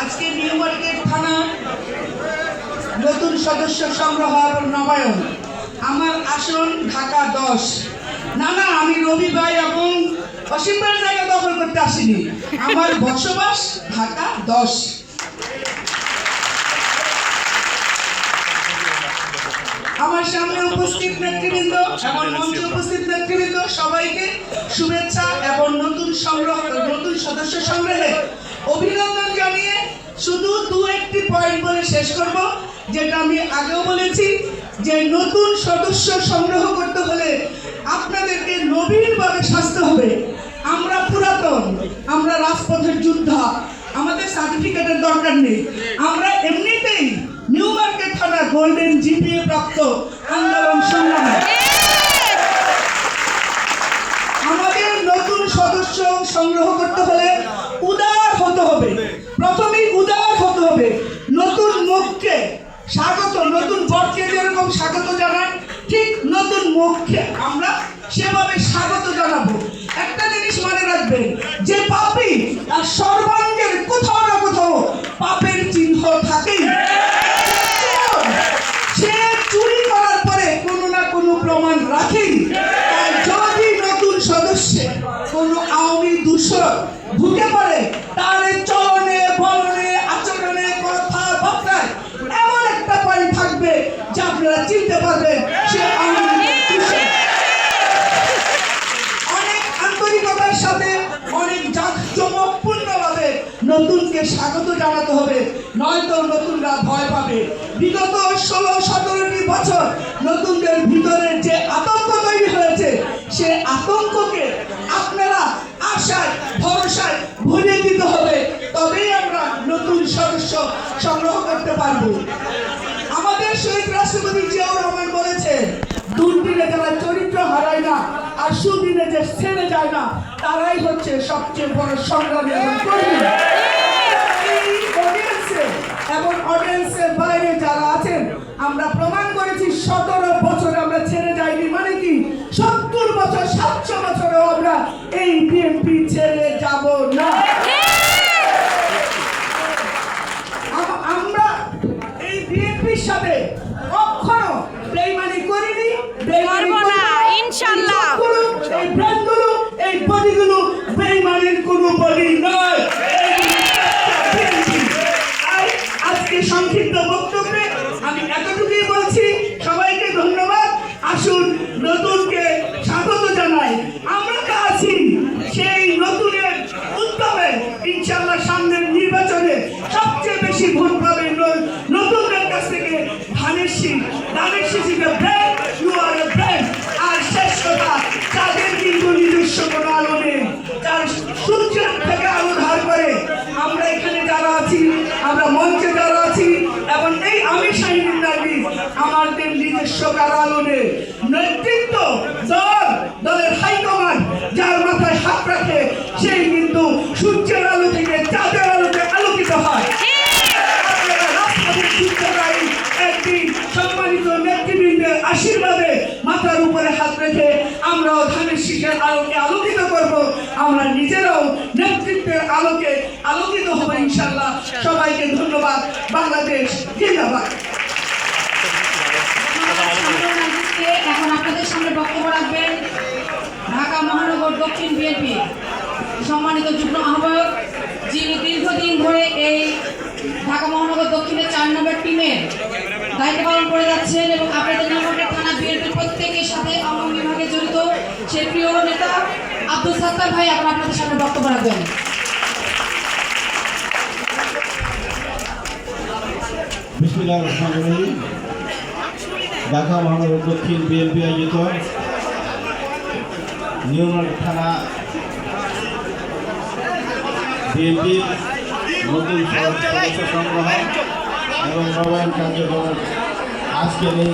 আজকে নিউ থানা নতুন সদস্য সংগ্রহ নবায়ন। আমার আসন ঢাকা দশ। না না, আমি রবি ভাই এবং অসীম ভাইয়ের জায়গা দখল করতে আসিনি। আমার বসবাস ঢাকা দশ। আমার সামনে উপস্থিত নেতৃবৃন্দ এবং মঞ্চে উপস্থিত নেতৃবৃন্দ সবাইকে শুভেচ্ছা এবং নতুন সংগ্রহ, নতুন সদস্য সংগ্রহে অভিনন্দন জানিয়ে শুধু দু একটি পয়েন্ট বলে শেষ করব, যেটা আমি আগেও বলেছি, যে নতুন সদস্য সংগ্রহ করতে হলে আপনাদেরকে নবীনভাবে সাজতে হবে। আমরা পুরাতন, আমরা রাজপথের যোদ্ধা, আমাদের সার্টিফিকেটের দরকার নেই। আমরা এমনিতেই গোল্ডেন জিপিএ প্রাপ্ত আন্দোলন সংগ্রামী। আমাদের নতুন সদস্য সংগ্রহ করতে হলে উদার হতে হবে। প্রথমেই উদার হতে হবে। নতুন মুখকে স্বাগত, নতুন বরকে যেরকম স্বাগত জানায় ঠিক নতুন মুখকে আমরা সেভাবে স্বাগত জানাব। একটা জিনিস মনে রাখবেন, যে পাপি তার সর্বাঙ্গের কোথাও আওয়ামী ঢুকে পড়ে তার চলনে বলনে আচরণে কথা বার্তায় এমন একটা পয়েন্ট থাকবে যা আপনারা চিনতে পারবেন, সে। অনেক আন্তরিকতার সাথে অনেক জাঁকজমকপূর্ণভাবে নতুনকে স্বাগত জানাতে হবে। নয়তো নতুনরা ভয় পাবে। বিগত ষোলো, সতেরোটি বছর নতুনদের ভিতরে যে আতঙ্ক তৈরি হয়েছে, সে আতঙ্ককে আপনারা আশায়, ভরসায় ভুলিয়ে দিতে হবে। তবেই আমরা নতুন সদস্য সংগ্রহ করতে পারব। আমাদের শহীদ রাষ্ট্রপতি জিয়াউর রহমান বলেছেন দুর্দিনে যারা চরিত্র হারায় না, আর সুদিনে যে ছেড়ে যায় না, তারাই হচ্ছে সবচেয়ে বড় সংগ্রামী এবং অডিয়েন্সের বাইরে যারা আছেন, আমরা প্রমাণ করেছি, সতেরো বছর আমরা ছেড়ে যাইনি। মানে কি? বছর সাতশো বছরেও আমরা এই বিএনপি ছেড়ে যাব না আমরা এই বিএনপির সাথে কখনো বেইমানি করিনি। এই ব্র্যান্ডগুলো এই বডিগুলো বেইমানির কোনো বডি আমাদের নিজস্ব কারও আলো নেই নেতৃত্ব দল দলের হাইকমান্ড যার মাথায় হাত রাখে, সেই কিন্তু সূর্যের আলো থেকে চাঁদের আলোতে আলোকিত হয়। আশীর্বাদে মাথার উপরে হাত রেখে আলোকে আলোকিত করব, আমরা নিজেরাও আলোকে আলোকিত হব ইনশাল্লাহ সবাইকে ধন্যবাদ। বাংলাদেশ জিন্দাবাদ। আজকে এখন আপনাদের সামনে বক্তব্য রাখবেন ঢাকা মহানগর দক্ষিণ বিএনপি সম্মানিত যুগ্ম আহ্বায়ক, যিনি দীর্ঘদিন ধরে এই ঢাকা মহানগর দক্ষিণের চার নম্বর টিমের দায়িত্ব পালন করে যাচ্ছেন এবং আপনাদের নিরাপত্তা থানা বিএনপির প্রত্যেকের সাথে আওয়ামী বিভাগে জড়িত সেই প্রিয় নেতা আব্দুল সাত্তার ভাই এখন আপনাদের সামনে বক্তব্য রাখবেন। ঢাকা মহানগর দক্ষিণ বিএনপি আয়োজিত নিউমার্কেট থানা বিএনপির নতুন সংগ্রহ এবং নবায়ন কার্যক্রম আজকের এই